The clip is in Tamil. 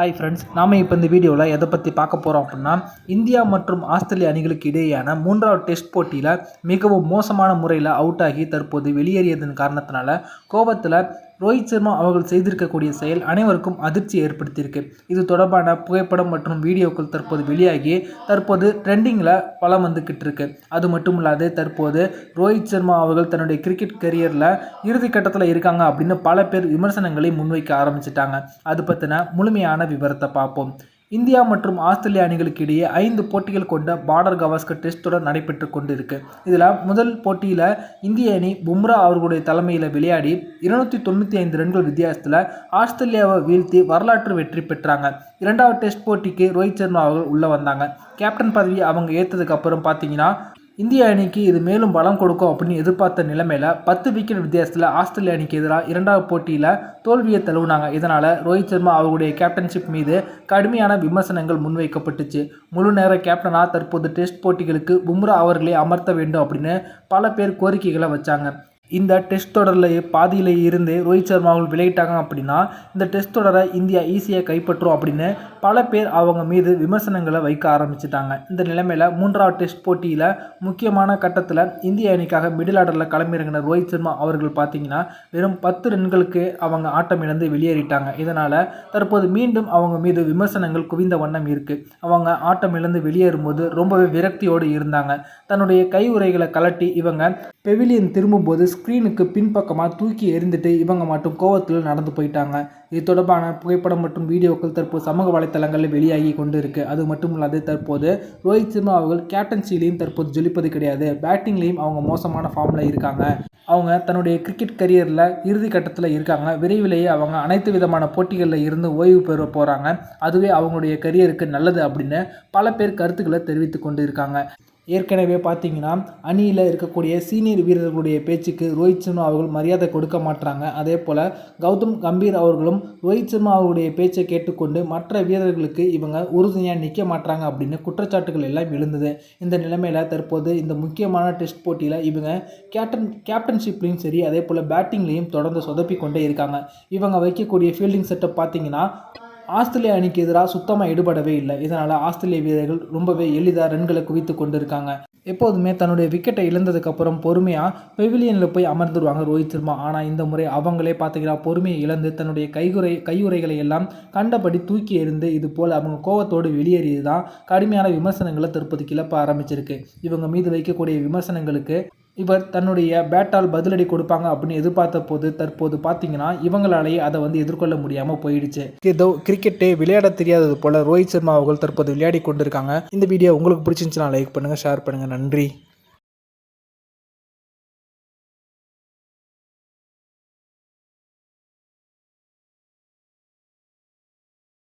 ஹாய் ஃப்ரெண்ட்ஸ் நாம் இப்போ இந்த வீடியோவில் எதை பற்றி பார்க்க போகிறோம் அப்படின்னா இந்தியா மற்றும் ஆஸ்திரேலிய அணிகளுக்கு இடையேயான மூன்றாவது டெஸ்ட் போட்டியில் மிகவும் மோசமான முறையில் அவுட் ஆகி தற்போது வெளியேறியதன் காரணத்தினால கோபத்தில் ரோஹித் சர்மா அவர்கள் செய்திருக்கக்கூடிய செயல் அனைவருக்கும் அதிர்ச்சி ஏற்படுத்தியிருக்கு. இது தொடர்பான புகைப்படம் மற்றும் வீடியோக்கள் தற்போது வெளியாகி தற்போது ட்ரெண்டிங்கில் பலம் வந்துக்கிட்டு இருக்கு. அது மட்டும் இல்லாது தற்போது ரோஹித் சர்மா அவர்கள் தன்னுடைய கிரிக்கெட் கரியரில் இறுதி கட்டத்தில் இருக்காங்க அப்படின்னு பல பேர் விமர்சனங்களை முன்வைக்க ஆரம்பிச்சிட்டாங்க. அது பற்றின முழுமையான விவரத்தை பார்ப்போம். இந்தியா மற்றும் ஆஸ்திரேலிய அணிகளுக்கு இடையே ஐந்து போட்டிகள் கொண்ட பார்டர் கவாஸ்கர் டெஸ்ட் தொடர் நடைபெற்று கொண்டிருக்கு. இதில் முதல் போட்டியில் இந்திய அணி பும்ரா அவர்களுடைய தலைமையில் விளையாடி இருநூற்றி தொண்ணூற்றி ஐந்து ரன்கள் வித்தியாசத்தில் ஆஸ்திரேலியாவை வீழ்த்தி வரலாற்று வெற்றி பெற்றாங்க. இரண்டாவது டெஸ்ட் போட்டிக்கு ரோஹித் சர்மா அவர்கள் உள்ளே வந்தாங்க. கேப்டன் பதவி அவங்க ஏற்றதுக்கு அப்புறம் பார்த்தீங்கன்னா இந்திய அணிக்கு இது மேலும் பலம் கொடுக்கும் அப்படின்னு எதிர்பார்த்த நிலைமையில் பத்து விக்கெட் வித்தியாசத்தில் ஆஸ்திரேலிய அணிக்கு எதிராக இரண்டாவது போட்டியில் தோல்வியை தழுவினாங்க. இதனால் ரோஹித் சர்மா அவருடைய கேப்டன்ஷிப் மீது கடுமையான விமர்சனங்கள் முன்வைக்கப்பட்டுச்சு. முழு நேர கேப்டனாக தற்போது டெஸ்ட் போட்டிகளுக்கு பும்ரா அவர்களை அமர்த்த வேண்டும் அப்படின்னு பல பேர் கோரிக்கைகளை வச்சாங்க. இந்த டெஸ்ட் தொடரில் பாதியில் இருந்து ரோஹித் சர்மா அவர்கள் விளையிட்டாங்க அப்படின்னா இந்த டெஸ்ட் தொடரை இந்தியா ஈஸியாக கைப்பற்றும் அப்படின்னு பல பேர் அவங்க மீது விமர்சனங்களை வைக்க ஆரம்பிச்சிட்டாங்க. இந்த நிலைமையில் மூன்றாவது டெஸ்ட் போட்டியில் முக்கியமான கட்டத்தில் இந்திய அணிக்காக மிடில் ஆர்டரில் களமிறங்கின ரோஹித் சர்மா அவர்கள் பார்த்தீங்கன்னா வெறும் பத்து ரன்களுக்கு அவங்க ஆட்டம் இழந்து வெளியேறிட்டாங்க. இதனால் தற்போது மீண்டும் அவங்க மீது விமர்சனங்கள் குவிந்த வண்ணம் இருக்குது அவங்க ஆட்டம் இழந்து வெளியேறும்போது ரொம்பவே விரக்தியோடு இருந்தாங்க. தன்னுடைய கை உரைகளை கலட்டி இவங்க பெவிலியன் திரும்பும்போது ஸ்க்ரீனுக்கு பின்பக்கமாக தூக்கி எறிந்துட்டு இவங்க மட்டும் கோவத்தில் நடந்து போயிட்டாங்க. இது தொடர்பான புகைப்படம் மற்றும் வீடியோக்கள் தற்போது சமூக வலைத்தளங்களில் வெளியாகி கொண்டு இருக்குது அது மட்டும் இல்லாது தற்போது ரோஹித் சர்மா அவர்கள் கேப்டன்சிலையும் தற்போது ஜொலிப்பது கிடையாது. பேட்டிங்லேயும் அவங்க மோசமான ஃபார்மில் இருக்காங்க. அவங்க தன்னுடைய கிரிக்கெட் கரியரில் இறுதி கட்டத்தில் இருக்காங்க. விரைவிலேயே அவங்க அனைத்து விதமான போட்டிகளில் இருந்து ஓய்வு பெற போகிறாங்க அதுவே அவங்களுடைய கரியருக்கு நல்லது அப்படின்னு பல பேர் கருத்துக்களை தெரிவித்து கொண்டு இருக்காங்க ஏற்கனவே பார்த்தீங்கன்னா அணியில் இருக்கக்கூடிய சீனியர் வீரர்களுடைய பேச்சுக்கு ரோஹித் சர்மா அவர்கள் மரியாதை கொடுக்க மாட்டாங்க அதே போல் கௌதம் கம்பீர் அவர்களும் ரோஹித் சர்மா அவருடைய பேச்சை கேட்டுக்கொண்டு மற்ற வீரர்களுக்கு இவங்க உறுதுணையாக நிற்க மாட்டாங்க அப்படின்னு குற்றச்சாட்டுகள் எல்லாம் எழுந்தது. இந்த நிலைமையில் தற்போது இந்த முக்கியமான டெஸ்ட் போட்டியில் இவங்க கேப்டன் கேப்டன்ஷிப்லேயும் சரி அதே போல் பேட்டிங்லேயும் தொடர்ந்து சொதப்பி கொண்டே இருக்காங்க. இவங்க வைக்கக்கூடிய ஃபீல்டிங் செட்டப் பார்த்தீங்கன்னா ஆஸ்திரேலியா அணிக்கு எதிராக சுத்தமாக ஈடுபடவே இல்லை. இதனால் ஆஸ்திரேலிய வீரர்கள் ரொம்பவே எளிதாக ரன்களை குவித்து கொண்டு இருக்காங்க எப்போதுமே தன்னுடைய விக்கெட்டை இழந்ததுக்கப்புறம் பொறுமையாக பெவிலியனில் போய் அமர்ந்துடுவாங்க ரோஹித் சர்மா. ஆனால் இந்த முறை அவங்களே பார்த்துக்கிறா பொறுமையை இழந்து தன்னுடைய கைகுறை கையுறைகளை எல்லாம் கண்டபடி தூக்கி எறிந்து இது போல் அவங்க கோவத்தோடு வெளியேறியது தான் கடுமையான விமர்சனங்களை தற்போது கிளப்ப ஆரம்பிச்சிருக்கு. இவங்க மீது வைக்கக்கூடிய விமர்சனங்களுக்கு இவர் தன்னுடைய பேட்டால் பதிலடி கொடுப்பாங்க அப்படின்னு எதிர்பார்த்த போது தற்போது பார்த்தீங்கன்னா இவங்களாலேயே அதை வந்து எதிர்கொள்ள முடியாமல் போயிடுச்சு. ஏதோ கிரிக்கெட்டே விளையாட தெரியாதது போல ரோஹித் சர்மா அவர்கள் தற்போது விளையாடி கொண்டிருக்காங்க. இந்த வீடியோ உங்களுக்கு பிடிச்சிருந்துச்சுன்னா லைக் பண்ணுங்கள் ஷேர் பண்ணுங்கள் நன்றி.